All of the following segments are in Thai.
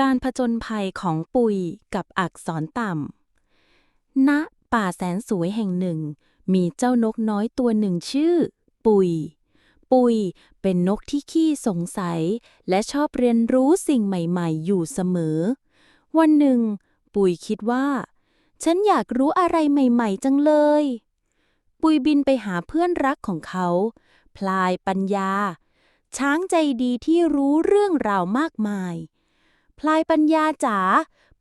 การผจญภัยของปุยกับอักษรต่ำณป่าแสนสวยแห่งหนึ่ง มีเจ้านกน้อยตัวหนึ่งชื่อ ปุย ปุยเป็นนกที่ขี้สงสัย และชอบเรียนรู้สิ่งใหม่ๆ อยู่เสมอ วันหนึ่ง ปุยคิดว่า ฉันอยากรู้อะไรใหม่ๆ จังเลย ปุยบินไปหาเพื่อนรักของเขา พลายปัญญา ช้างใจดีที่รู้เรื่องราวมากมาย พลายปัญญาจ๋า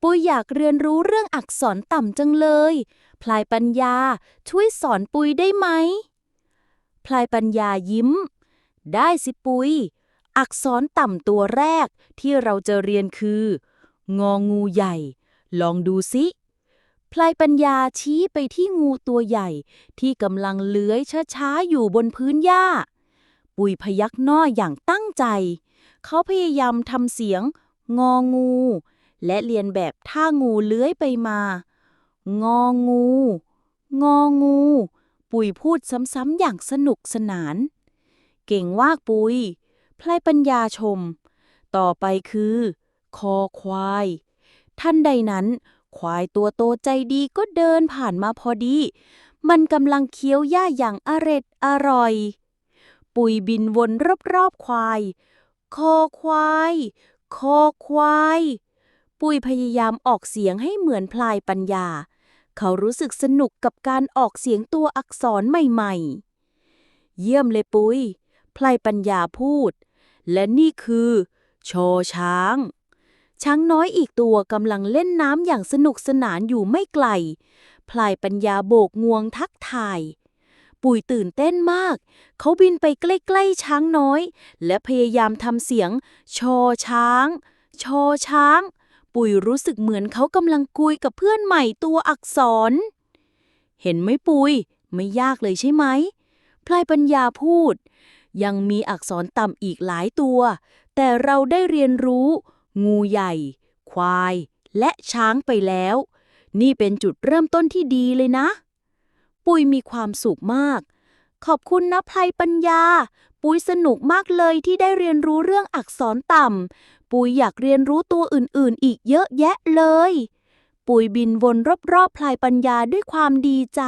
ปุยอยากเรียนรู้เรื่องอักษรต่ำจังเลย พลายปัญญาช่วยสอนปุยได้ไหม พลายปัญญายิ้ม ได้สิปุยอักษรต่ำตัวแรกที่เราจะเรียนคือ งองูใหญ่ ลองดูสิพลายปัญญาชี้ไปที่งูตัวใหญ่ ที่กำลังเลื้อยช้าๆอยู่บนพื้นหญ้า ปุยพยักหน้าอย่างตั้งใจ เขาพยายามทำเสียง งองู และเรียนแบบท่างูเลื้อยไปมา งองู งองู ปุยพูดซ้ำๆอย่างสนุกสนาน เก่งวากปุยพลายปัญญาชม ต่อไปคือ คอควาย ท่านใดนั้น ควายตัวโตใจดีก็เดินผ่านมาพอดี มันกำลังเคี้ยวหญ้าอย่างอร็ดอร่อย ปุยบินวนรอบๆควาย คอควาย คอควาย ปุยพยายามออกเสียงให้เหมือนพลายปัญญา เขารู้สึกสนุกกับการออกเสียงตัวอักษรใหม่ๆ เยี่ยมเลยปุยพลายปัญญาพูด และนี่คือชอช้าง ช้างน้อยอีกตัวกำลังเล่นน้ำอย่างสนุกสนานอยู่ไม่ไกลพลายปัญญาโบกงวงทักทาย ปุยตื่นเต้นมาก เขาบินไปใกล้ๆช้างน้อย และพยายามทำเสียง ชอช้าง ชอช้าง ปุยรู้สึกเหมือนเขากำลังคุยกับเพื่อนใหม่ตัวอักษร เห็นไหมปุยไม่ยากเลยใช่ไหมพลายปัญญาพูด ยังมีอักษรต่ำอีกหลายตัว แต่เราได้เรียนรู้ งูใหญ่ ควาย และช้างไปแล้ว นี่เป็นจุดเริ่มต้นที่ดีเลยนะ ปุยมีความสุขมาก ขอบคุณนะพลายปัญญา ปุยสนุกมากเลยที่ได้เรียนรู้เรื่องอักษรต่ำ ปุยอยากเรียนรู้ตัวอื่นๆ อีกเยอะแยะเลย ปุยบินวนรอบๆพลายปัญญาด้วยความดีใจ